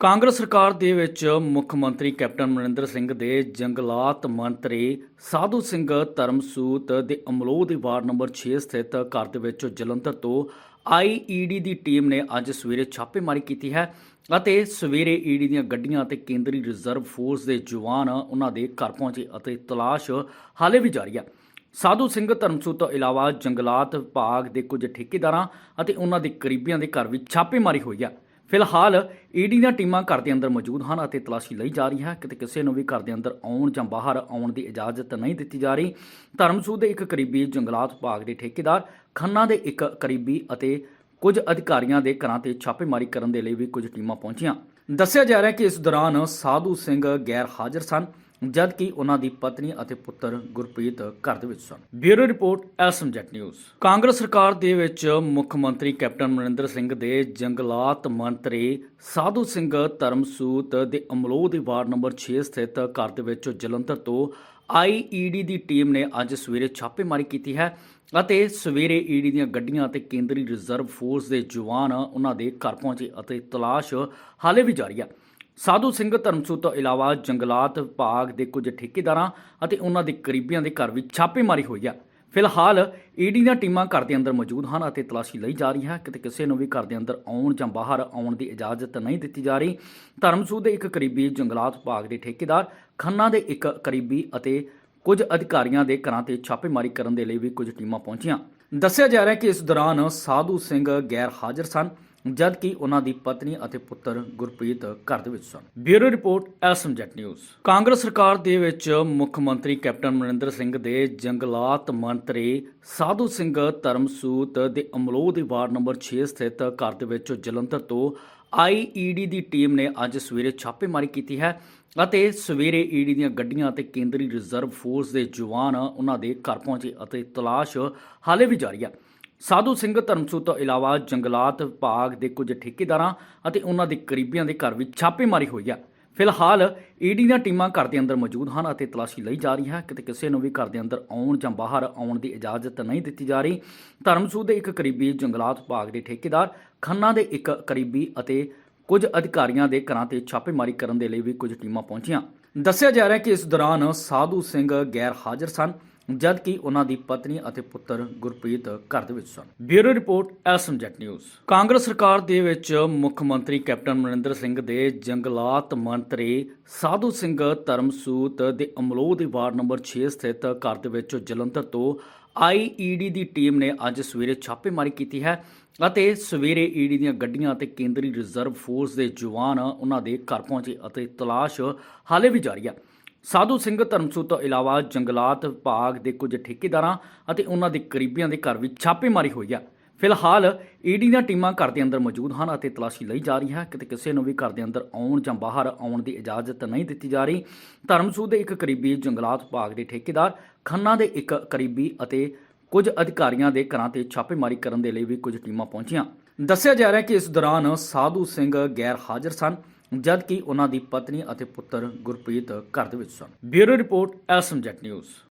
ਕਾਂਗਰਸ ਸਰਕਾਰ ਦੇ ਵਿੱਚ ਮੁੱਖ ਮੰਤਰੀ ਕੈਪਟਨ ਅਮਰਿੰਦਰ ਸਿੰਘ ਦੇ ਜੰਗਲਾਤ ਮੰਤਰੀ ਸਾਧੂ ਸਿੰਘ ਧਰਮਸੂਤ ਦੇ ਅਮਲੋਹ ਦੇ ਵਾਰਡ ਨੰਬਰ 6 ਸਥਿਤ ਘਰ ਦੇ ਵਿੱਚ ਜਲੰਧਰ ਤੋਂ ਆਈਈਡੀ ਦੀ ਟੀਮ ਨੇ ਅੱਜ ਸਵੇਰੇ ਛਾਪੇਮਾਰੀ ਕੀਤੀ ਹੈ ਅਤੇ ਸਵੇਰੇ ਈਡੀ ਦੀਆਂ ਗੱਡੀਆਂ ਅਤੇ ਕੇਂਦਰੀ ਰਿਜ਼ਰਵ ਫੋਰਸ ਦੇ ਜਵਾਨ ਉਹਨਾਂ ਦੇ ਘਰ ਪਹੁੰਚੇ ਅਤੇ ਤਲਾਸ਼ ਹਾਲੇ ਵੀ ਜਾਰੀ ਹੈ। ਸਾਧੂ ਸਿੰਘ ਧਰਮਸੂਤ ਤੋਂ ਇਲਾਵਾ ਜੰਗਲਾਤ ਵਿਭਾਗ ਦੇ ਕੁਝ ਠੇਕੇਦਾਰਾਂ ਅਤੇ ਉਹਨਾਂ ਦੇ ਕਰੀਬੀਆਂ ਦੇ ਘਰ ਵੀ ਛਾਪੇਮਾਰੀ ਹੋਈ ਹੈ। ਫਿਲਹਾਲ ਈਡੀ ਦੀਆਂ ਟੀਮਾਂ ਘਰ ਦੇ ਅੰਦਰ ਮੌਜੂਦ ਹਨ ਅਤੇ ਤਲਾਸ਼ੀ ਲਈ ਜਾ ਰਹੀ ਹੈ। ਕਿਤੇ ਕਿਸੇ ਨੂੰ ਵੀ ਘਰ ਦੇ ਅੰਦਰ ਆਉਣ ਜਾਂ ਬਾਹਰ ਆਉਣ ਦੀ ਇਜਾਜ਼ਤ ਨਹੀਂ ਦਿੱਤੀ ਜਾ ਰਹੀ। ਧਰਮਸੂਦ ਦੇ ਇੱਕ ਕਰੀਬੀ ਜੰਗਲਾਤ ਵਿਭਾਗ ਦੇ ਠੇਕੇਦਾਰ ਖੰਨਾ ਦੇ ਇੱਕ ਕਰੀਬੀ ਅਤੇ ਕੁਝ ਅਧਿਕਾਰੀਆਂ ਦੇ ਘਰਾਂ ਤੇ ਛਾਪੇਮਾਰੀ ਕਰਨ ਦੇ ਲਈ ਵੀ ਕੁਝ ਟੀਮਾਂ ਪਹੁੰਚੀਆਂ। ਦੱਸਿਆ ਜਾ ਰਿਹਾ ਹੈ ਕਿ ਇਸ ਦੌਰਾਨ ਸਾਧੂ ਸਿੰਘ ਗੈਰ ਹਾਜ਼ਰ ਸਨ। ਜਦ ਕਿ ਉਹਨਾਂ ਦੀ ਪਤਨੀ ਅਤੇ ਪੁੱਤਰ ਗੁਰਪ੍ਰੀਤ ਘਰ ਦੇ ਵਿੱਚ ਸਨ। Bureau report ਐਸਐਮਜੈਟ news. ਕਾਂਗਰਸ ਸਰਕਾਰ ਦੇ ਵਿੱਚ ਮੁੱਖ ਮੰਤਰੀ ਕੈਪਟਨ ਅਮਰਿੰਦਰ ਸਿੰਘ ਦੇ ਜੰਗਲਾਤ ਮੰਤਰੀ ਸਾਧੂ ਸਿੰਘ ਧਰਮਸੂਤ ਦੇ ਅਮਲੋਹ ਦੇ ਵਾਰਡ ਨੰਬਰ 6 ਸਥਿਤ ਘਰ ਦੇ ਵਿੱਚ ਜਲੰਧਰ ਤੋਂ ਆਈਈਡੀ ਦੀ ਟੀਮ ਨੇ ਅੱਜ ਸਵੇਰੇ ਛਾਪੇਮਾਰੀ ਕੀਤੀ ਹੈ ਅਤੇ ਸਵੇਰੇ ਈਡੀ ਦੀਆਂ ਗੱਡੀਆਂ ਅਤੇ ਕੇਂਦਰੀ ਰਿਜ਼ਰਵ ਫੋਰਸ ਦੇ ਜਵਾਨ ਉਹਨਾਂ ਦੇ ਘਰ ਪਹੁੰਚੇ ਅਤੇ ਤਲਾਸ਼ ਹਾਲੇ ਵੀ ਜਾਰੀ ਹੈ। ਸਾਧੂ ਸਿੰਘ ਧਰਮਸੂਤ ਤੋਂ ਇਲਾਵਾ ਜੰਗਲਾਤ ਵਿਭਾਗ ਦੇ ਕੁਝ ਠੇਕੇਦਾਰਾਂ ਅਤੇ ਉਹਨਾਂ ਦੇ ਕਰੀਬੀਆਂ ਦੇ ਘਰ ਵੀ ਛਾਪੇਮਾਰੀ ਹੋਈ ਹੈ ਫਿਲਹਾਲ ਈਡੀ ਦੀਆਂ ਟੀਮਾਂ ਘਰ ਦੇ ਅੰਦਰ ਮੌਜੂਦ ਹਨ ਅਤੇ ਤਲਾਸ਼ੀ ਲਈ ਜਾ ਰਹੀ ਹੈ ਕਿਤੇ ਕਿਸੇ ਨੂੰ ਵੀ ਘਰ ਦੇ ਅੰਦਰ ਆਉਣ ਜਾਂ ਬਾਹਰ ਆਉਣ ਦੀ ਇਜਾਜ਼ਤ ਨਹੀਂ ਦਿੱਤੀ ਜਾ ਰਹੀ। ਧਰਮਸੂਦ ਦੇ ਇੱਕ ਕਰੀਬੀ ਜੰਗਲਾਤ ਵਿਭਾਗ ਦੇ ਠੇਕੇਦਾਰ ਖੰਨਾ ਦੇ ਇੱਕ ਕਰੀਬੀ ਅਤੇ ਕੁਝ ਅਧਿਕਾਰੀਆਂ ਦੇ ਘਰਾਂ ਤੇ ਛਾਪੇਮਾਰੀ ਕਰਨ ਦੇ ਲਈ ਵੀ ਕੁਝ ਟੀਮਾਂ ਪਹੁੰਚੀਆਂ। ਦੱਸਿਆ ਜਾ ਰਿਹਾ ਹੈ ਕਿ ਇਸ ਦੌਰਾਨ ਸਾਧੂ ਸਿੰਘ ਗੈਰ ਹਾਜ਼ਰ ਸਨ। ਜਦ ਕਿ ਉਹਨਾਂ ਦੀ ਪਤਨੀ ਅਤੇ ਪੁੱਤਰ ਗੁਰਪ੍ਰੀਤ ਘਰ ਦੇ ਵਿੱਚ ਸਨ। Bureau report ਐਸਐਮਜੈਟ news. ਕਾਂਗਰਸ ਸਰਕਾਰ ਦੇ ਵਿੱਚ ਮੁੱਖ ਮੰਤਰੀ ਕੈਪਟਨ ਅਮਰਿੰਦਰ ਸਿੰਘ ਦੇ ਜੰਗਲਾਤ ਮੰਤਰੀ ਸਾਧੂ ਸਿੰਘ ਧਰਮਸੂਤ ਦੇ ਅਮਲੋਹ ਦੇ ਵਾਰਡ ਨੰਬਰ 6 ਸਥਿਤ ਘਰ ਦੇ ਵਿੱਚ ਜਲੰਧਰ ਤੋਂ ਆਈਈਡੀ ਦੀ ਟੀਮ ਨੇ ਅੱਜ ਸਵੇਰੇ ਛਾਪੇਮਾਰੀ ਕੀਤੀ ਹੈ ਅਤੇ ਸਵੇਰੇ ਈਡੀ ਦੀਆਂ ਗੱਡੀਆਂ ਅਤੇ ਕੇਂਦਰੀ ਰਿਜ਼ਰਵ ਫੋਰਸ ਦੇ ਜਵਾਨ ਉਹਨਾਂ ਦੇ ਘਰ ਪਹੁੰਚੇ ਅਤੇ ਤਲਾਸ਼ ਹਾਲੇ ਵੀ ਜਾਰੀ ਹੈ। ਸਾਧੂ ਸਿੰਘ ਧਰਮਸੂਤ ਤੋਂ ਇਲਾਵਾ ਜੰਗਲਾਤ ਵਿਭਾਗ ਦੇ ਕੁਝ ਠੇਕੇਦਾਰਾਂ ਅਤੇ ਉਹਨਾਂ ਦੇ ਕਰੀਬੀਆਂ ਦੇ ਘਰ ਵੀ ਛਾਪੇਮਾਰੀ ਹੋਈ ਹੈ ਫਿਲਹਾਲ ਈਡੀ ਦੀਆਂ ਟੀਮਾਂ ਘਰ ਦੇ ਅੰਦਰ ਮੌਜੂਦ ਹਨ ਅਤੇ ਤਲਾਸ਼ੀ ਲਈ ਜਾ ਰਹੀ ਹੈ ਕਿਤੇ ਕਿਸੇ ਨੂੰ ਵੀ ਘਰ ਦੇ ਅੰਦਰ ਆਉਣ ਜਾਂ ਬਾਹਰ ਆਉਣ ਦੀ ਇਜਾਜ਼ਤ ਨਹੀਂ ਦਿੱਤੀ ਜਾ ਰਹੀ। ਧਰਮਸੂਦ ਦੇ ਇੱਕ ਕਰੀਬੀ ਜੰਗਲਾਤ ਵਿਭਾਗ ਦੇ ਠੇਕੇਦਾਰ, ਖੰਨਾ ਦੇ ਇੱਕ ਕਰੀਬੀ ਅਤੇ ਕੁਝ ਅਧਿਕਾਰੀਆਂ ਦੇ ਘਰਾਂ ਤੇ ਛਾਪੇਮਾਰੀ ਕਰਨ ਦੇ ਲਈ ਵੀ ਕੁਝ ਟੀਮਾਂ ਪਹੁੰਚੀਆਂ। ਦੱਸਿਆ ਜਾ ਰਿਹਾ ਹੈ ਕਿ ਇਸ ਦੌਰਾਨ ਸਾਧੂ ਸਿੰਘ ਗੈਰ ਹਾਜ਼ਰ ਸਨ। ਜਦ ਕਿ ਉਹਨਾਂ ਦੀ ਪਤਨੀ ਅਤੇ ਪੁੱਤਰ ਗੁਰਪ੍ਰੀਤ ਘਰ ਦੇ ਵਿੱਚ ਸਨ। Bureau report ਐਸਐਮਜੈਟ news. ਕਾਂਗਰਸ ਸਰਕਾਰ ਦੇ ਵਿੱਚ ਮੁੱਖ ਮੰਤਰੀ ਕੈਪਟਨ ਅਮਰਿੰਦਰ ਸਿੰਘ ਦੇ ਜੰਗਲਾਤ ਮੰਤਰੀ ਸਾਧੂ ਸਿੰਘ ਧਰਮਸੂਤ ਦੇ ਅਮਲੋਹ ਦੇ ਵਾਰਡ ਨੰਬਰ 6 ਸਥਿਤ ਘਰ ਦੇ ਵਿੱਚ ਜਲੰਧਰ ਤੋਂ ਆਈਈਡੀ ਦੀ ਟੀਮ ਨੇ ਅੱਜ ਸਵੇਰੇ ਛਾਪੇਮਾਰੀ ਕੀਤੀ ਹੈ ਅਤੇ ਸਵੇਰੇ ਈਡੀ ਦੀਆਂ ਗੱਡੀਆਂ ਅਤੇ ਕੇਂਦਰੀ ਰਿਜ਼ਰਵ ਫੋਰਸ ਦੇ ਜਵਾਨ ਉਹਨਾਂ ਦੇ ਘਰ ਪਹੁੰਚੇ ਅਤੇ ਤਲਾਸ਼ ਹਾਲੇ ਵੀ ਜਾਰੀ ਹੈ। ਸਾਧੂ ਸਿੰਘ ਧਰਮਸੂਤ ਤੋਂ ਇਲਾਵਾ ਜੰਗਲਾਤ ਵਿਭਾਗ ਦੇ ਕੁਝ ਠੇਕੇਦਾਰਾਂ ਅਤੇ ਉਹਨਾਂ ਦੇ ਕਰੀਬੀਆਂ ਦੇ ਘਰ ਵੀ ਛਾਪੇਮਾਰੀ ਹੋਈ ਹੈ ਫਿਲਹਾਲ ਈਡੀ ਦੀਆਂ ਟੀਮਾਂ ਘਰ ਦੇ ਅੰਦਰ ਮੌਜੂਦ ਹਨ ਅਤੇ ਤਲਾਸ਼ੀ ਲਈ ਜਾ ਰਹੀ ਹੈ ਕਿਤੇ ਕਿਸੇ ਨੂੰ ਵੀ ਘਰ ਦੇ ਅੰਦਰ ਆਉਣ ਜਾਂ ਬਾਹਰ ਆਉਣ ਦੀ ਇਜਾਜ਼ਤ ਨਹੀਂ ਦਿੱਤੀ ਜਾ ਰਹੀ। ਧਰਮਸੂ ਦੇ ਇੱਕ ਕਰੀਬੀ ਜੰਗਲਾਤ ਵਿਭਾਗ ਦੇ ਠੇਕੇਦਾਰ, ਖੰਨਾ ਦੇ ਇੱਕ ਕਰੀਬੀ ਅਤੇ ਕੁਝ ਅਧਿਕਾਰੀਆਂ ਦੇ ਘਰਾਂ ਤੇ ਛਾਪੇਮਾਰੀ ਕਰਨ ਦੇ ਲਈ ਵੀ ਕੁਝ ਟੀਮਾਂ ਪਹੁੰਚੀਆਂ। ਦੱਸਿਆ ਜਾ ਰਿਹਾ ਹੈ ਕਿ ਇਸ ਦੌਰਾਨ ਸਾਧੂ ਸਿੰਘ ਗੈਰ ਹਾਜ਼ਰ ਸਨ। ਜਦ ਕਿ ਉਹਨਾਂ ਦੀ ਪਤਨੀ ਅਤੇ ਪੁੱਤਰ ਗੁਰਪ੍ਰੀਤ ਘਰ ਦੇ ਵਿੱਚ ਸਨ। Bureau report ਐਸਐਮਜੈਟ news.